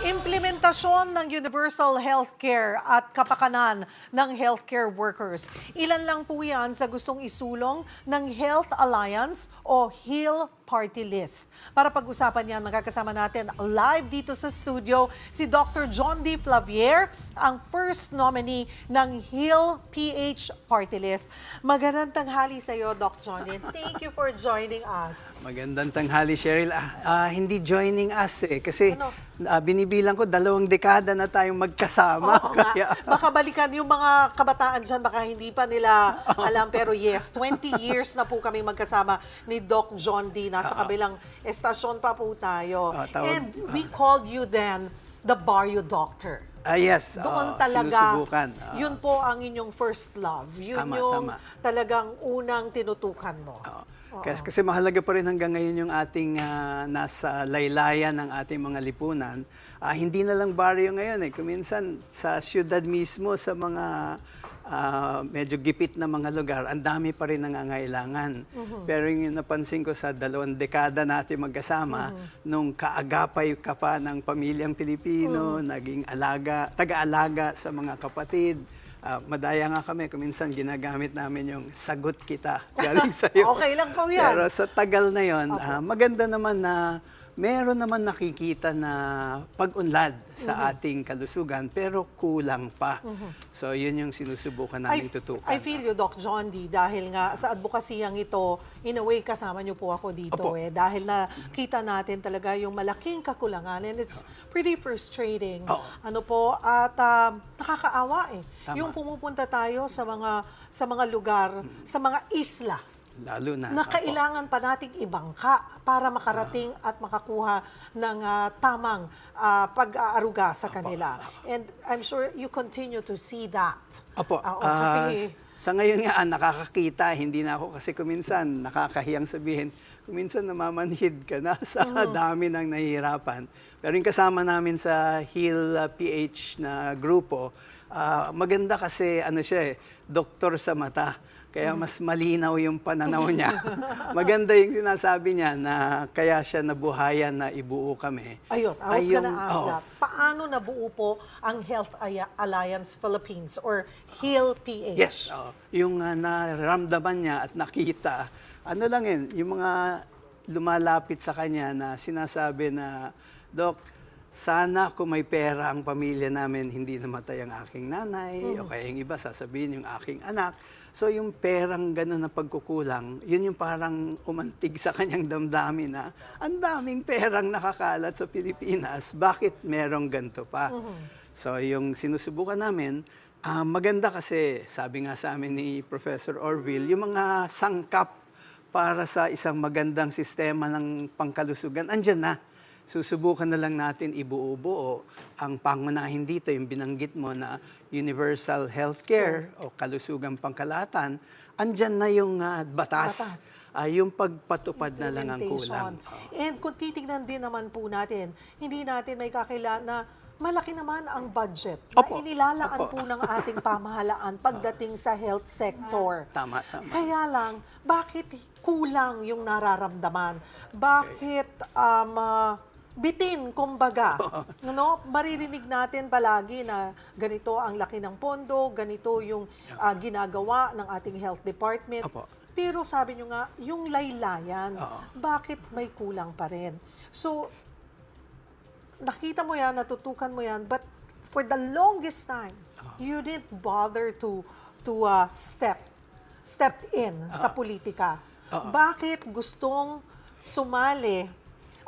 Implementasyon ng universal healthcare at kapakanan ng healthcare workers. Ilan lang po yan sa gustong isulong ng Health Alliance o HEAL Party List. Para pag-usapan yan, magkakasama natin live dito sa studio si Dr. John D. Flavier, ang first nominee ng HEAL PH Party List. Magandang tanghali sa iyo, Doc John, and thank you for joining us. Magandang tanghali, Cheryl. Ah, ah, hindi joining us eh. Kasi Ano? Ah, binibilang ko, dalawang dekada na tayong magkasama. Oo nga. Kaya, Baka balikan yung mga kabataan dyan, baka hindi pa nila alam. Pero yes, 20 years na po kami magkasama ni Doc John D. Nasa kabilang estasyon pa po tayo. Oo, tawag- And we called you then the Barrio Doctor. ah, yes, Doon oo, talaga. Ah, yun po ang inyong first love. Yun Tama, yung tama. talagang unang tinutukan mo. oo. Kasi, kasi mahalaga pa rin hanggang ngayon yung ating ah, nasa laylayan ng ating mga lipunan. Ah, hindi na lang baryo ngayon eh. Kuminsan sa syudad mismo, sa mga ah, medyo gipit na mga lugar, ang dami pa rin nangangailangan. Pero yung napansin ko sa dalawang dekada natin magkasama, nung kaagapay ka pa ng pamilyang Pilipino, naging alaga, taga-alaga sa mga kapatid, Ah, madaya nga kami, kuminsan ginagamit namin yung sagot kita galing sa'yo. Okay lang po yan. Pero sa tagal na yon, ah, maganda naman na meron naman nakikita na pag-unlad sa Mm-hmm. ating kalusugan, pero kulang pa. So yun yung sinusubukan namin I, tutukan. I feel you, Doc John D, dahil nga sa advokasiyang ito, in a way, kasama niyo po ako dito Opo. eh. Dahil na kita natin talaga yung malaking kakulangan and it's pretty frustrating. Oo. Ano po, at um, nakakaawa eh. Tama. Yung pumupunta tayo sa mga sa mga lugar, sa mga isla, Lalo na. na kailangan pa nating ibangka para makarating at makakuha ng ah, tamang ah, pag-aaruga sa kanila. And I'm sure you continue to see that. Opo. Oo, ah, kasi sa ngayon nga, nakakakita, hindi na ako kasi kuminsan, nakakahiyang sabihin, kuminsan namamanhid ka na sa dami ng nahihirapan. Pero yung kasama namin sa Heal PH na grupo, ah, maganda kasi ano siya eh, doktor sa mata. Kaya mas malinaw yung pananaw niya. Maganda yung sinasabi niya na kaya siya nabuhayan na ibuo kami. Ayun, I was Ay, yung- gonna ask oo. that. Paano nabuo po ang Health Alliance Philippines or HEAL PH? Yes. oo. Yung uh, naramdaman niya at nakita, ano lang yun, yung mga lumalapit sa kanya na sinasabi na, Dok, sana kung may pera ang pamilya namin, hindi namatay ang aking nanay, o kaya yung iba sasabihin yung aking anak. So yung perang gano'n na pagkukulang, yun yung parang umantig sa kanyang damdamin na ang daming perang nakakalat sa Pilipinas, bakit merong ganito pa? So yung sinusubukan namin, ah, maganda kasi, sabi nga sa amin ni Professor Orville, yung mga sangkap para sa isang magandang sistema ng pangkalusugan, andyan na. Susubukan na lang natin ibuo-buo ang pangunahin dito, yung binanggit mo na universal healthcare o kalusugang pangkalahatan, andyan na yung ah, batas. Batas. Ah, yung pagpatupad na lang ang kulang. And kung titignan din naman po natin, hindi natin may kakila na malaki naman ang budget Opo. na inilalaan Opo. po ng ating pamahalaan pagdating sa health sector. Tama, tama. Kaya lang, bakit kulang yung nararamdaman? Bakit um, ah, bitin, kumbaga? no? Maririnig natin palagi na ganito ang laki ng pondo, ganito yung ah, ginagawa ng ating health department. Opo. Pero sabi nyo nga, yung laylayan, Oo. bakit may kulang pa rin? So, nakita mo yan, natutukan mo yan, but for the longest time, you didn't bother to to uh, step stepped in sa politika. Bakit gustong sumali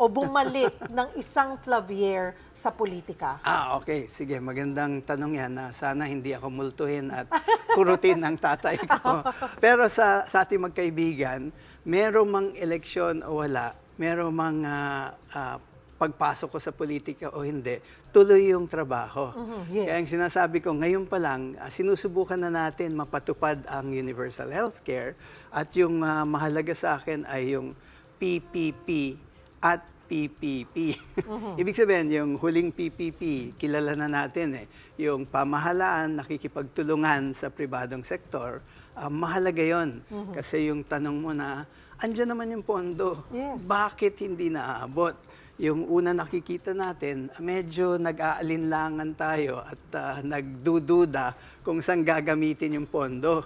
o bumalik ng isang Flavier sa politika? Ah, okay. Sige, magandang tanong yan na sana hindi ako multuhin at kurutin ng tatay ko. Pero sa, sa ating magkaibigan, meron mang eleksyon o wala, meron mang ah, ah, pagpasok ko sa politika o hindi, tuloy yung trabaho. Mhm, yes. Kaya ang sinasabi ko, ngayon pa lang, ah, sinusubukan na natin mapatupad ang universal healthcare at yung ah, mahalaga sa akin ay yung PPP at PPP. Ibig sabihin, yung huling PPP, kilala na natin eh, yung pamahalaan, nakikipagtulungan sa pribadong sektor, ah, mahalaga yon Kasi yung tanong mo na, andyan naman yung pondo, Yes. bakit hindi naaabot? yung una nakikita natin, medyo nag-aalinlangan tayo at ah, nagdududa kung saan gagamitin yung pondo.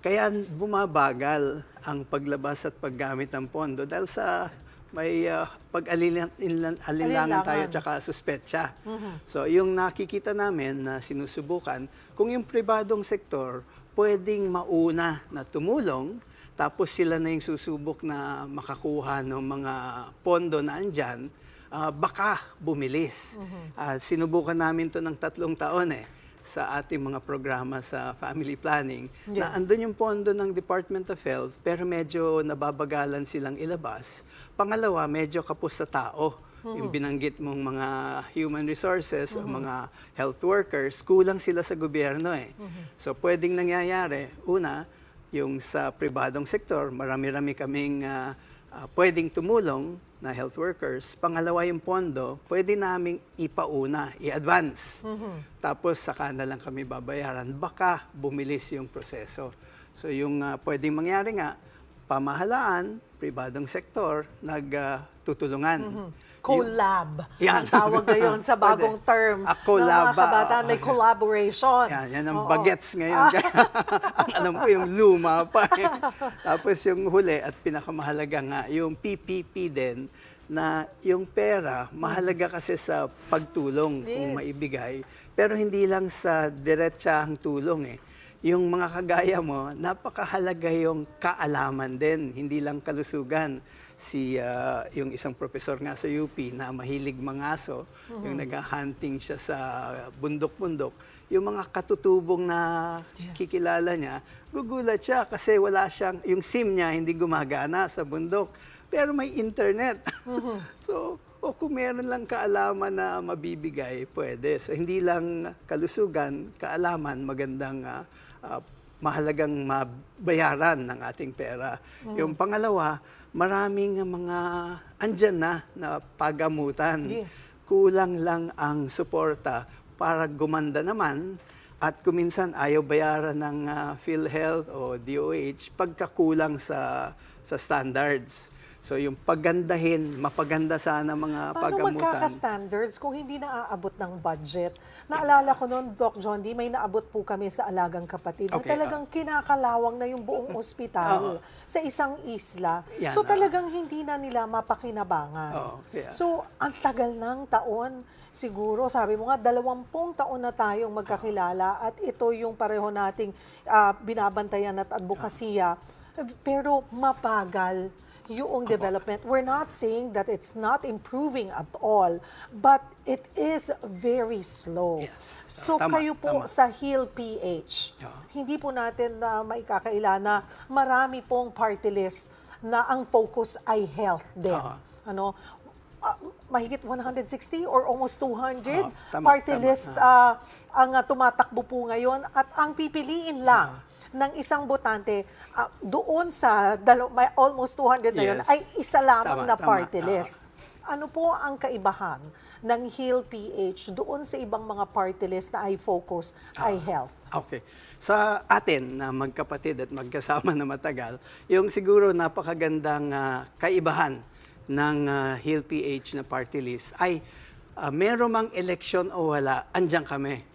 Kaya bumabagal ang paglabas at paggamit ng pondo dahil sa may uh, pag-alinlangan Alinlangan. tayo tsaka suspetsa. So yung nakikita namin na sinusubukan, kung yung pribadong sektor pwedeng mauna na tumulong, tapos sila na yung susubok na makakuha ng mga pondo na andyan, ah, baka bumilis. Ah, sinubukan namin to ng tatlong taon eh sa ating mga programa sa family planning na Yes. andun yung pondo ng Department of Health pero medyo nababagalan silang ilabas. Pangalawa, medyo kapos sa tao. Yung binanggit mong mga human resources o mga health workers, kulang sila sa gobyerno eh. So pwedeng nangyayari, una, yung sa pribadong sektor, marami-rami kaming ah, ah, pwedeng tumulong na health workers. Pangalawa yung pondo, pwede naming ipauna, i-advance. Tapos saka na lang kami babayaran. Baka bumilis yung proseso. So yung ah, pwedeng mangyari nga, pamahalaan, pribadong sektor, nagtutulungan. Collab. Yan. Ang tawag ngayon sa bagong term Ah, ng mga kabataan. May Oo. collaboration. Yan, yan ang Oo. bagets ngayon. ang alam ko yung luma pa. Tapos yung huli at pinakamahalaga nga, yung PPP din, na yung pera, mahalaga kasi sa pagtulong kung Yes. maibigay. Pero hindi lang sa diretsahang tulong eh. Yung mga kagaya mo, napakahalaga yung kaalaman din, hindi lang kalusugan. Si ah, yung isang profesor nga sa UP na mahilig mangaso, yung nag-hunting siya sa bundok-bundok, yung mga katutubong na kikilala niya, gugulat siya kasi wala siyang, yung SIM niya hindi gumagana sa bundok, pero may internet. so, o kung meron lang kaalaman na mabibigay, pwede. So, hindi lang kalusugan, kaalaman, magandang ah, ah, mahalagang mabayaran ng ating pera. Yung pangalawa, maraming mga andyan na na pagamutan. Yes. Kulang lang ang suporta para gumanda naman at kuminsan ayaw bayaran ng ah, PhilHealth o DOH pagkakulang sa sa standards. So yung paggandahin, mapaganda sana mga Paano pagamutan. magkaka-standards kung hindi naaabot ng budget? Naalala ko noon, Doc John D, may naabot po kami sa Alagang Kapatid na Okay, talagang kinakalawang na yung buong ospital sa isang isla. Yan, so talagang hindi na nila mapakinabangan. Oo, kaya- So ang tagal ng taon, siguro sabi mo nga, dalawampung taon na tayong magkakilala at ito yung pareho nating ah, binabantayan at advokasya. Pero mapagal yung development. We're not saying that it's not improving at all, but it is very slow. Yes. So Tama, kayo po tama. sa Heal PH, Yeah. hindi po natin na maikakaila na marami pong party list na ang focus ay health din. Oo. Ano? ah, mahigit 160 or almost 200 Oo, tama, party tama. list ah, ang ah, tumatakbo po ngayon at ang pipiliin lang ng isang botante ah, doon sa dalo, may almost 200 na yun Yes. ay isa lamang Tama, na tama. party Oo. list. Ano po ang kaibahan ng Heal PH doon sa ibang mga party list na ay focus ay health? Okay. Sa atin na magkapatid at magkasama na matagal, yung siguro napakagandang ah, kaibahan ng uh, Hill PH na party list ay uh, meron mang eleksyon o wala, andyan kami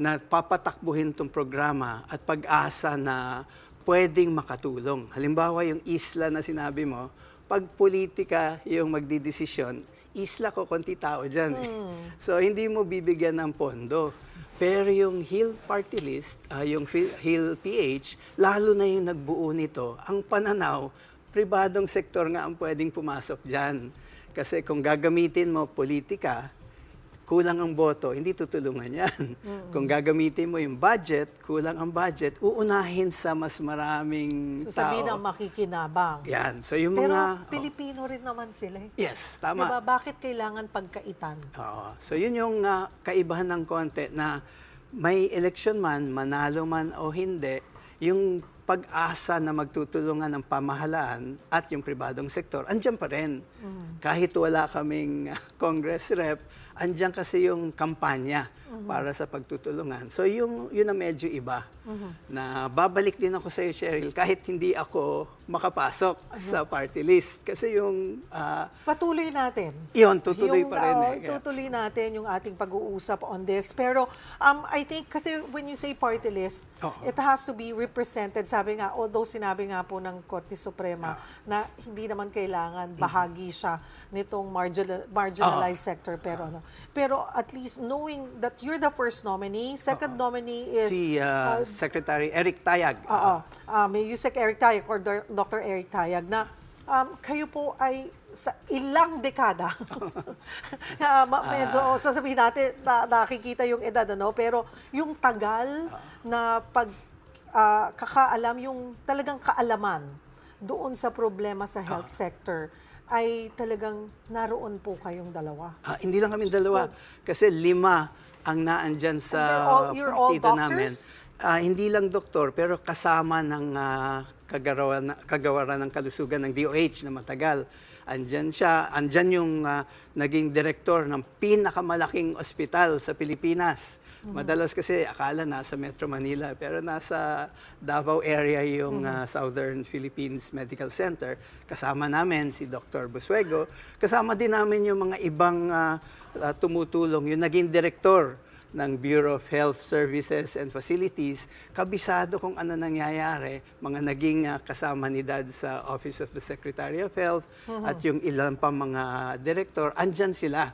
na papatakbuhin tong programa at pag-asa na pwedeng makatulong. Halimbawa, yung isla na sinabi mo, pag politika yung magdidesisyon, isla ko, konti tao dyan. Eh. So, hindi mo bibigyan ng pondo. Pero yung Hill Party List, ah, yung Hill PH, lalo na yung nagbuo nito, ang pananaw, pribadong sektor nga ang pwedeng pumasok dyan. Kasi kung gagamitin mo politika, kulang ang boto, hindi tutulungan yan. Kung gagamitin mo yung budget, kulang ang budget, uunahin sa mas maraming So sabihin tao. ang makikinabang. Yan. So yung Pero mga... Pilipino rin naman sila. eh. Yes, Diba? tama. Bakit kailangan pagkaitan? Oo. So yun yung ah, kaibahan ng konti na may election man, manalo man o hindi, yung pag-asa na magtutulungan ng pamahalaan at yung pribadong sektor, andyan pa rin. Kahit wala kaming ah, Congress rep, andyan kasi yung kampanya para sa pagtutulungan. So yung yun na medyo iba. Na babalik din ako sa iyo, Cheryl, kahit hindi ako makapasok sa party list. Kasi yung, ah, Patuloy natin. yun, tutuloy yung, pa rin. oo, eh. Tutuloy natin yung ating pag-uusap on this. Pero um, I think kasi when you say party list, Oo. it has to be represented. Sabi nga, although sinabi nga po ng Korte Suprema na hindi naman kailangan Mm-hmm. bahagi siya nitong marginal, marginalized sector. Pero ano, pero at least knowing that you're the first nominee, second nominee is si ah, Secretary Eric Tayag. Oo. Um, may Yusek Eric Tayag or Dr. Eric Tayag na um, kayo po ay sa ilang dekada. Ma- medyo sasabihin natin na, nakikita yung edad ano pero yung tagal na pag ah, kakaalam yung talagang kaalaman doon sa problema sa health sector ay talagang naroon po kayong dalawa. Ah, hindi lang kami dalawa. Kasi lima ang naandyan sa And they're all- you're all namin. Ah, hindi lang doktor, pero kasama ng kagarawan, kagawaran ng kalusugan ng DOH na matagal. Andyan siya, andyan yung ah, naging direktor ng pinakamalaking ospital sa Pilipinas. Madalas kasi akala nasa Metro Manila, pero nasa Davao area yung ah, Southern Philippines Medical Center. Kasama namin si Dr. Busuego. Kasama din namin yung mga ibang ah, tumutulong, yung naging direktor ng Bureau of Health Services and Facilities, kabisado kung ano nangyayari, mga naging ah, kasama ni Dad sa Office of the Secretary of Health at yung ilan pa mga direktor, andyan sila.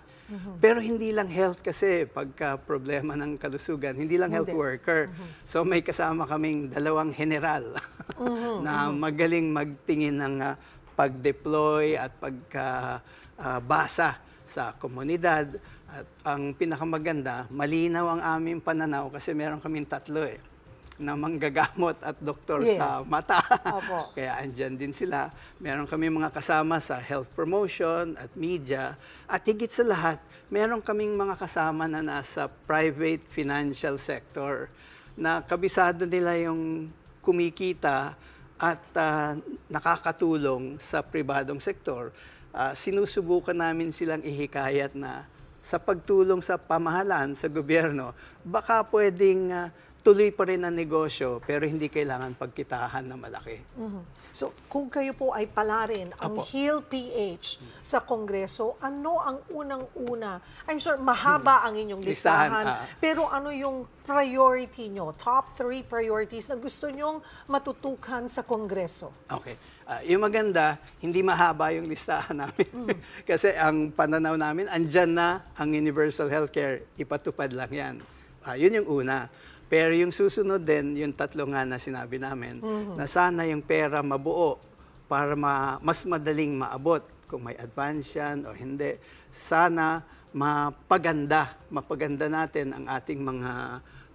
Pero hindi lang health kasi pagka problema ng kalusugan, hindi lang health Hindi. worker. So may kasama kaming dalawang general na magaling magtingin ng ah, pag-deploy at pagka-basa sa komunidad. At ang pinakamaganda, malinaw ang aming pananaw kasi meron kaming tatlo eh na manggagamot at doktor Yes. sa mata. Opo. Kaya andyan din sila. Meron kami mga kasama sa health promotion at media. At higit sa lahat, meron kaming mga kasama na nasa private financial sector na kabisado nila yung kumikita at ah, nakakatulong sa pribadong sektor. Ah, sinusubukan namin silang ihikayat na sa pagtulong sa pamahalaan, sa gobyerno, baka pwedeng ah, tuloy pa rin ang negosyo pero hindi kailangan pagkitahan na malaki. Mhm. So, kung kayo po ay palarin ang Apo. HEAL PH sa Kongreso, ano ang unang-una? I'm sure mahaba ang inyong Listahan, listahan, ah. pero ano yung priority nyo, top three priorities na gusto nyong matutukan sa Kongreso? Okay. Ah, yung maganda, hindi mahaba yung listahan namin. Kasi ang pananaw namin, andyan na ang universal healthcare, ipatupad lang yan. Ah, yun yung una. Pero yung susunod din, yung tatlo nga na sinabi namin, na sana yung pera mabuo para ma- mas madaling maabot kung may advance yan o hindi. Sana mapaganda, mapaganda natin ang ating mga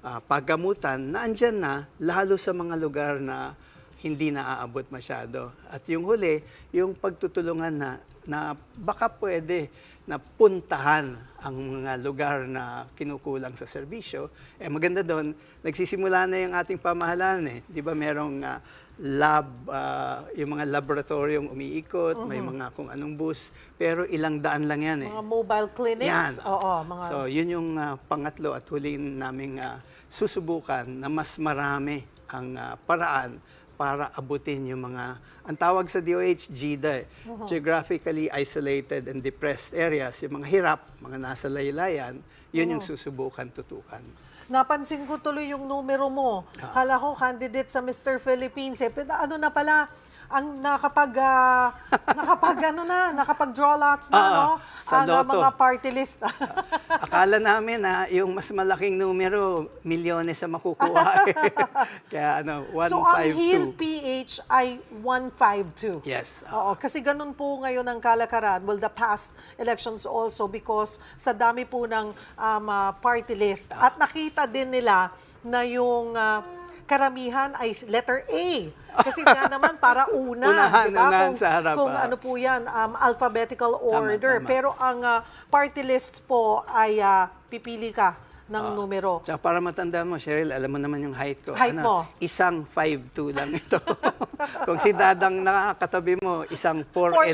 ah, paggamutan na andyan na, lalo sa mga lugar na hindi naaabot masyado. At yung huli, yung pagtutulungan na, na baka pwede na puntahan ang mga lugar na kinukulang sa serbisyo. Eh maganda doon, nagsisimula na yung ating pamahalaan eh. Di ba merong ah, lab, ah, yung mga laboratoryong umiikot, may mga kung anong bus, pero ilang daan lang yan eh. Mga mobile clinics? Yan. Oo, mga... So, yun yung ah, pangatlo at huli naming ah, susubukan na mas marami ang ah, paraan para abutin yung mga, ang tawag sa DOH, GIDA, eh, Geographically Isolated and Depressed Areas, yung mga hirap, mga nasa laylayan, yun yung susubukan tutukan. Napansin ko tuloy yung numero mo. Ah. Kala ko candidate sa Mr. Philippines. Eh. Pero ano na pala, ang nakapag, ah, nakapag ano na, nakapag-draw lots na, Ah, no? sa ang ah, loto. mga party list. Akala namin na yung mas malaking numero, milyones sa makukuha. eh. Kaya ano, 152. so, ang HEAL PH ay 152. Yes. Oo, kasi ganun po ngayon ang kalakaran. Well, the past elections also because sa dami po ng um, ah, party list. At nakita din nila na yung ah, karamihan ay letter A. Kasi nga naman para una, Unahan, di ba? unahan Kung, sa harap, kung ah. ano po yan, um, alphabetical order. tama. Pero ang ah, party list po ay ah, pipili ka ng Ah. numero. Tsaka para matanda mo, Cheryl, alam mo naman yung height ko. Height mo? Isang 5'2 lang ito. Kung si Dadang nakakatabi mo, isang 4'11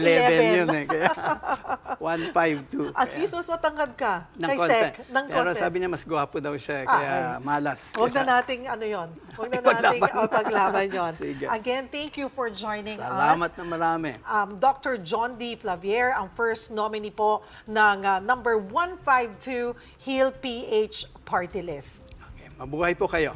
yun eh. Kaya 1'5'2. At Kaya- least mas matangkad ka ng kay konti. Sec. Ng Pero konti. sabi niya mas gwapo daw siya, Ah, kaya ay. malas. Huwag na nating ano yon. Huwag na nating oh, paglaban yon. Again, thank you for joining Salamat us. na marami. Um, Dr. John D. Flavier, ang first nominee po ng uh, number 152 Heal PH Party List. Okay, mabuhay po kayo.